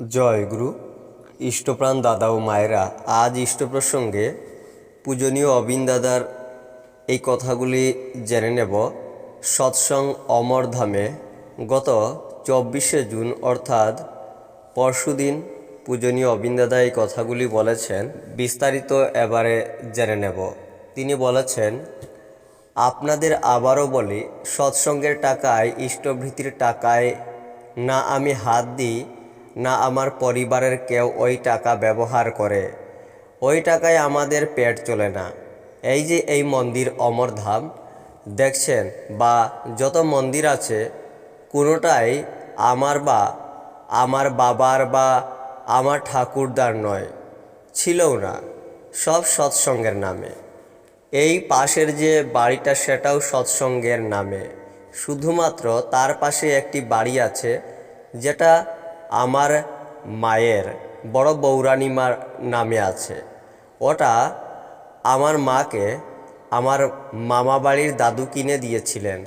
জয় গুরু। ইষ্টপ্রাণ দাদা ও মায়েরা, আজ ইষ্ট প্রসঙ্গে পূজনীয় অবিন দাদার এই কথাগুলি জেনে নেব। সৎসং অমরধামে গত চব্বিশে জুন, অর্থাৎ পরশুদিন পূজনীয় অবিন দাদা এই কথাগুলি বলেছেন। বিস্তারিত এবারে জেনে নেব। তিনি বলেছেন, আপনাদের আবারও বলি, সৎসঙ্গের টাকায়, ইষ্টভৃতির টাকায় না আমি হাত দিই না আমার পরিবারের কেউ ওই টাকা ব্যবহার করে। ওই টাকায় আমাদের পেট চলে না। এই যে এই মন্দির অমরধাম দেখছেন? বা যত মন্দির আছে, কোনোটাই আমার বা, আমার বাবার বা আমার ঠাকুরদার নয়, ছিলও না, সব সৎসঙ্গের নামে। এই পাশের যে বাড়িটা সেটাও সৎসঙ্গের নামে। শুধুমাত্র তার পাশে একটি বাড়ি আছে, যেটা আমার মায়ের, বড় বৌরানিমার নামে আছে। ওটা আমার মাকে আমার মামা বাড়ির দাদু কিনে দিয়েছিলেন।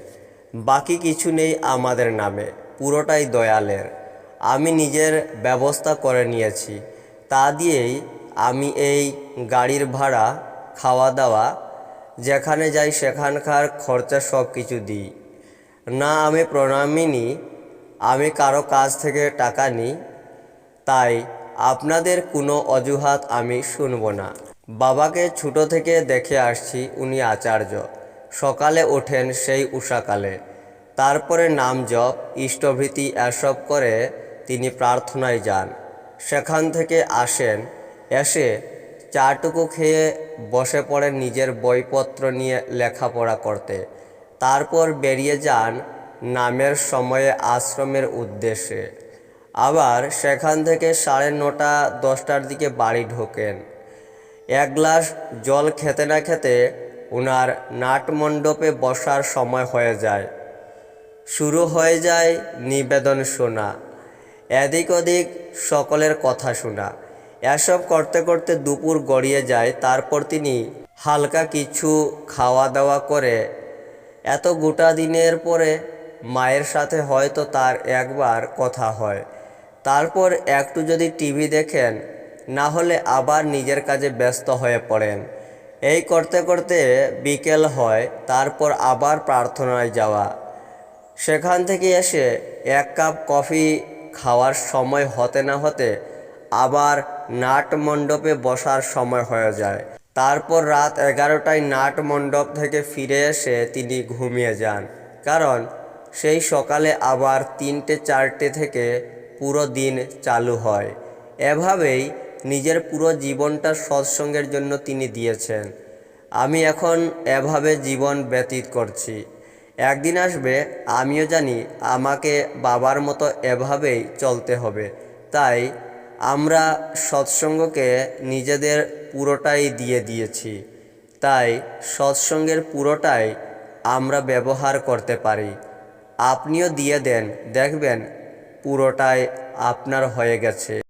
বাকি কিছু নেই আমাদের নামে, পুরোটাই দয়ালের। আমি নিজের ব্যবস্থা করে নিয়েছি। তা দিয়েই আমি এই গাড়ির ভাড়া খাওয়া দাওয়া যেখানে যাই সেখানকার খরচা সব কিছু দিই। না আমি প্রণামী নিই আমি কারও কাছ থেকে টাকা নিই, তাই আপনাদের কোনো অজুহাত আমি শুনব না। বাবাকে ছোটো থেকে দেখে আসছি, উনি আচার্য। সকালে ওঠেন সেই উষাকালে। তারপরে নাম জপ, ইষ্টভৃতি এসব করে তিনি প্রার্থনায় যান। সেখান থেকে আসেন, এসে চাটুকু খেয়ে বসে পড়েন নিজের বইপত্র নিয়ে লেখাপড়া করতে। তারপর বেরিয়ে যান নামের সময়ে আশ্রমের উদ্দেশ্যে। আবার সেখান থেকে সাড়ে নটা, দশটার দিকে বাড়ি ঢোকেন। এক গ্লাস জল খেতে না খেতে ওনার নাটমণ্ডপে বসার সময় হয়ে যায়। শুরু হয়ে যায় নিবেদন শোনা, এদিক ওদিক সকলের কথা শোনা। এসব করতে করতে দুপুর গড়িয়ে যায়, তারপর তিনি হালকা কিছু খাওয়া দাওয়া করে, এত গোটা দিনের পরে মায়ের সাথে হয়তো তার একবার কথা হয়। তারপর একটু যদি টিভি দেখেন, না হলে আবার নিজের কাজে ব্যস্ত হয়ে পড়েন। এই করতে করতে বিকেল হয়, তারপর আবার প্রার্থনায় যাওয়া। সেখান থেকে এসে এক কাপ কফি খাওয়ার সময় হতে না হতে আবার নাট মণ্ডপে বসার সময় হয়ে যায়। তারপর রাত এগারোটায় নাট মণ্ডপ থেকে ফিরে এসে তিনি ঘুমিয়ে যান। কারণ সেই সকালে আবার তিনটে চারটে থেকে পুরো দিন চালু হয়। এভাবেই নিজের পুরো জীবনটা সৎসঙ্গের জন্য তিনি দিয়েছেন। আমি এখন এভাবে জীবন ব্যতীত করছি। একদিন আসবে, আমিও জানি আমাকে বাবার মতো এভাবেই চলতে হবে। তাই আমরা সৎসঙ্গকে নিজেদের পুরোটাই দিয়ে দিয়েছি। তাই সৎসঙ্গের পুরোটাই আমরা ব্যবহার করতে পারি। আপনিও দিয়ে দেন। দেখবেন পুরোটাই আপনার হয়ে গেছে।